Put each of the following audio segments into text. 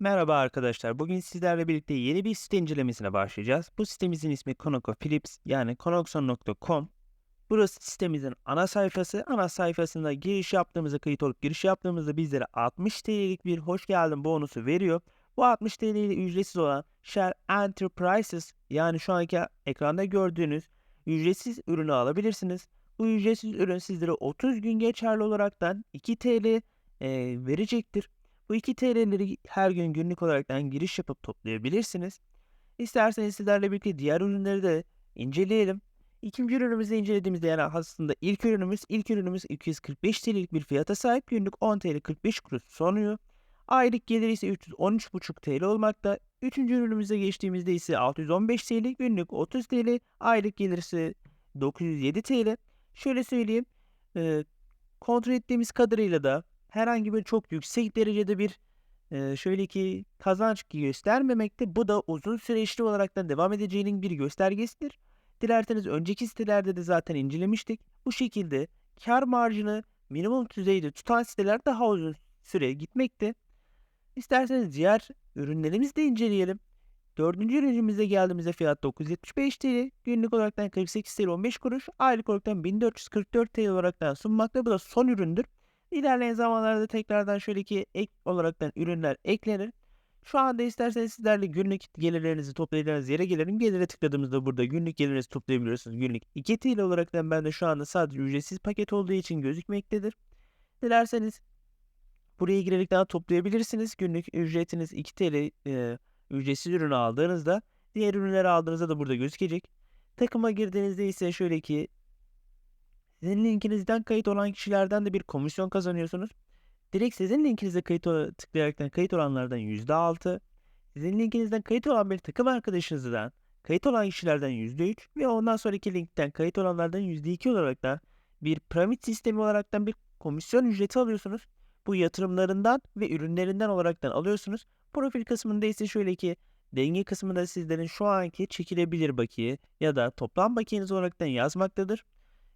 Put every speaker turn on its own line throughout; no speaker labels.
Merhaba arkadaşlar. Bugün sizlerle birlikte yeni bir site incelemesine başlayacağız. Bu sitemizin ismi ConocoPhillips yani conoxon.com. Burası sitemizin ana sayfası. Ana sayfasında giriş yaptığımızda kayıt olup giriş yaptığımızda bizlere 60 TL'lik bir hoş geldin bonusu veriyor. Bu 60 TL ile ücretsiz olan Share Enterprises yani şu anki ekranda gördüğünüz ücretsiz ürünü alabilirsiniz. Bu ücretsiz ürün sizlere 30 gün geçerli olaraktan 2 TL e, verecektir. Bu 2 TL'leri her gün günlük olaraktan giriş yapıp toplayabilirsiniz. İsterseniz sizlerle birlikte diğer ürünleri de inceleyelim. İkinci ürünümüzü incelediğimizde yani aslında ilk ürünümüz ilk ürünümüz 245 TL'lik bir fiyata sahip günlük 10 TL 45 kuruş sunuyor. Aylık geliri ise 313,5 TL olmakta. Üçüncü ürünümüze geçtiğimizde ise 615 TL günlük 30 TL aylık geliri ise 907 TL. Şöyle söyleyeyim e, kontrol ettiğimiz kadarıyla da herhangi bir çok yüksek derecede bir e, şöyle ki kazanç göstermemekte. Bu da uzun süreçli olaraktan devam edeceğinin bir göstergesidir. Dilerseniz önceki sitelerde de zaten incelemiştik. Bu şekilde kar marjını minimum düzeyde tutan siteler daha uzun süre gitmekte. İsterseniz diğer ürünlerimizi de inceleyelim. Dördüncü ürünümüze geldiğimizde fiyat 975 TL. Günlük olaraktan 48 TL 15 kuruş. Aylık olaraktan 1444 TL olaraktan sunmakta. Bu da son üründür. İlerleyen zamanlarda tekrardan şöyle ki ek olaraktan ürünler eklenir. Şu anda isterseniz sizlerle günlük gelirlerinizi toplayacağınız yere gelelim. Gelire tıkladığımızda burada günlük gelirinizi toplayabiliyorsunuz. Günlük 2 TL olaraktan ben de şu anda sadece ücretsiz paket olduğu için gözükmektedir. Dilerseniz buraya girerek daha toplayabilirsiniz. Günlük ücretiniz 2 TL e, ücretsiz ürünü aldığınızda diğer ürünleri aldığınızda da burada gözükecek. Takıma girdiğinizde ise şöyle ki sizin linkinizden kayıt olan kişilerden de bir komisyon kazanıyorsunuz. Direkt sizin linkinize kayıt tıklayaraktan kayıt olanlardan %6, sizin linkinizden kayıt olan bir takım arkadaşınızdan kayıt olan kişilerden %3 ve ondan sonraki linkten kayıt olanlardan %2 olarak da bir piramit sistemi olaraktan bir komisyon ücreti alıyorsunuz. Bu yatırımlarından ve ürünlerinden olaraktan alıyorsunuz. Profil kısmında ise şöyle ki denge kısmında sizlerin şu anki çekilebilir bakiye ya da toplam bakiyeniz olaraktan yazmaktadır.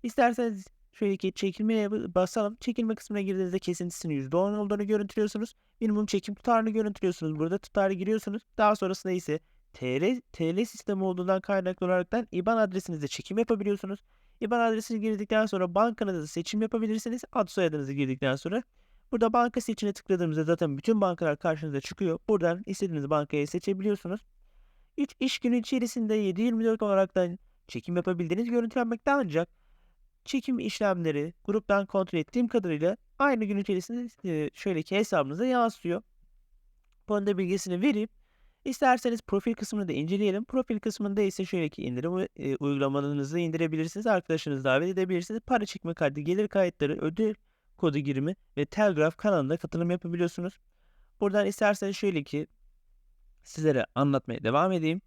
İsterseniz şöyle ki çekilmeye basalım. Çekilme kısmına girdiğinizde kesintisinin %10 olduğunu görüntülüyorsunuz. Minimum çekim tutarını görüntülüyorsunuz. Burada tutarı giriyorsunuz. Daha sonrasında ise TL, TL sistemi olduğundan kaynaklı olaraktan IBAN adresinizde çekim yapabiliyorsunuz. IBAN adresini girdikten sonra bankanızda seçim yapabilirsiniz. Ad soyadınızı girdikten sonra burada banka seçeneğine tıkladığımızda zaten bütün bankalar karşınıza çıkıyor. Buradan istediğiniz bankayı seçebiliyorsunuz. 3 iş günü içerisinde 7-24 olaraktan çekim yapabildiğiniz görüntülenmekte ancak çekim işlemleri gruptan kontrol ettiğim kadarıyla aynı gün içerisinde şöyle ki hesabınıza yansıyor. Bunun da bilgisini verip isterseniz profil kısmını da inceleyelim. Profil kısmında ise şöyle ki indirim uygulamalarınızı indirebilirsiniz. Arkadaşınızı davet edebilirsiniz. Para çekme kaydı, gelir kayıtları, ödül kodu girimi ve Telegraph kanalına katılım yapabiliyorsunuz. Buradan isterseniz şöyle ki sizlere anlatmaya devam edeyim.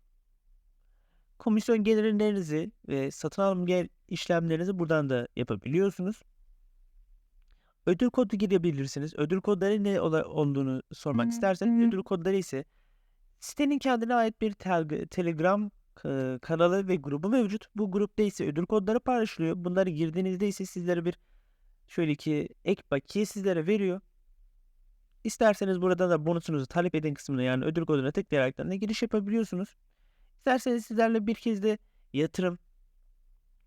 Komisyon gelirlerinizi ve satın alım gel işlemlerinizi buradan da yapabiliyorsunuz. Ödül kodu girebilirsiniz. Ödül kodları ne olduğunu sormak isterseniz ödül kodları ise sitenin kendine ait bir tel- Telegram kanalı ve grubu mevcut. Bu grupta ise ödül kodları paylaşılıyor. Bunları girdiğinizde ise sizlere bir şöyle ki ek bakiye sizlere veriyor. İsterseniz burada da bonusunuzu talep edin kısmına yani ödül koduna tıklayarak da giriş yapabiliyorsunuz. İsterseniz sizlerle bir kez de yatırım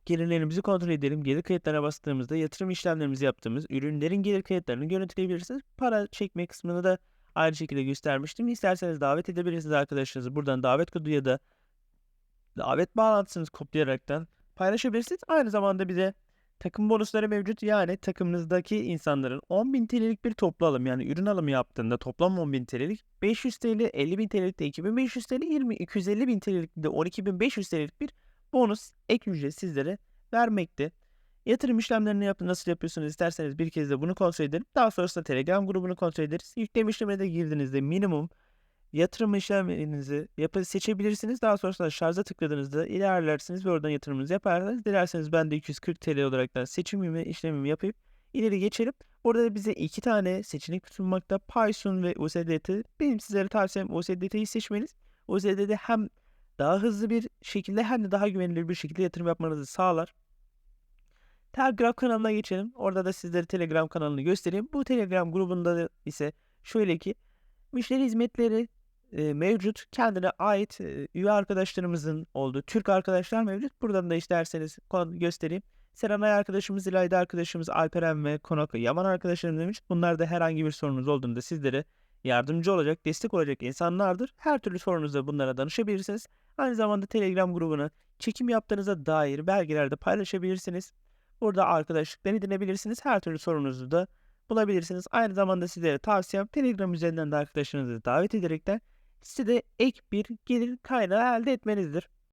gelirlerimizi kontrol edelim. Gelir kayıtlarına bastığımızda yatırım işlemlerimizi yaptığımız ürünlerin gelir kayıtlarını görüntüleyebilirsiniz. Para çekme kısmını da aynı şekilde göstermiştim. İsterseniz davet edebilirsiniz arkadaşlarınızı. Buradan davet kodu ya da davet bağlantısını kopyalayaraktan paylaşabilirsiniz. Aynı zamanda bize takım bonusları mevcut. Yani takımınızdaki insanların 10.000 TL'lik bir toplu alım yani ürün alımı yaptığında toplam 10.000 TL'lik 500 TL, 50.000 TL'lik de 2500 TL, 20, 250.000 TL'lik de 12.500 TL'lik bir bonus ek ücret sizlere vermekte. Yatırım işlemlerini yap nasıl yapıyorsunuz isterseniz bir kez de bunu kontrol edin. Daha sonrasında Telegram grubunu kontrol ederiz. Yükleme işlemine de girdiğinizde minimum yatırım işlemlerinizi yapı seçebilirsiniz. Daha sonrasında şarja tıkladığınızda ilerlersiniz ve oradan yatırımınızı yaparsınız. Dilerseniz ben de 240 TL olarak seçimimi işlemimi yapıp ileri geçelim. Orada da bize iki tane seçenek sunmakta. Python ve USDT. Benim sizlere tavsiyem USDT'yi seçmeniz. USDT hem daha hızlı bir şekilde hem de daha güvenilir bir şekilde yatırım yapmanızı sağlar. Telegram kanalına geçelim. Orada da sizlere Telegram kanalını göstereyim. Bu Telegram grubunda ise şöyle ki Müşteri hizmetleri mevcut. Kendine ait üye arkadaşlarımızın olduğu Türk arkadaşlar mevcut. Buradan da isterseniz göstereyim. Serenay arkadaşımız, İlayda arkadaşımız, Alperen ve Konako Yaman arkadaşlarım demiş. Bunlar da herhangi bir sorunuz olduğunda sizlere yardımcı olacak, destek olacak insanlardır. Her türlü sorunuzda bunlara danışabilirsiniz. Aynı zamanda Telegram grubuna çekim yaptığınıza dair belgeler de paylaşabilirsiniz. Burada arkadaşlıklar edinebilirsiniz. Her türlü sorunuzu da bulabilirsiniz. Aynı zamanda sizlere tavsiyem Telegram üzerinden de arkadaşlarınızı davet ederekten sitede ek bir gelir kaynağı elde etmenizdir.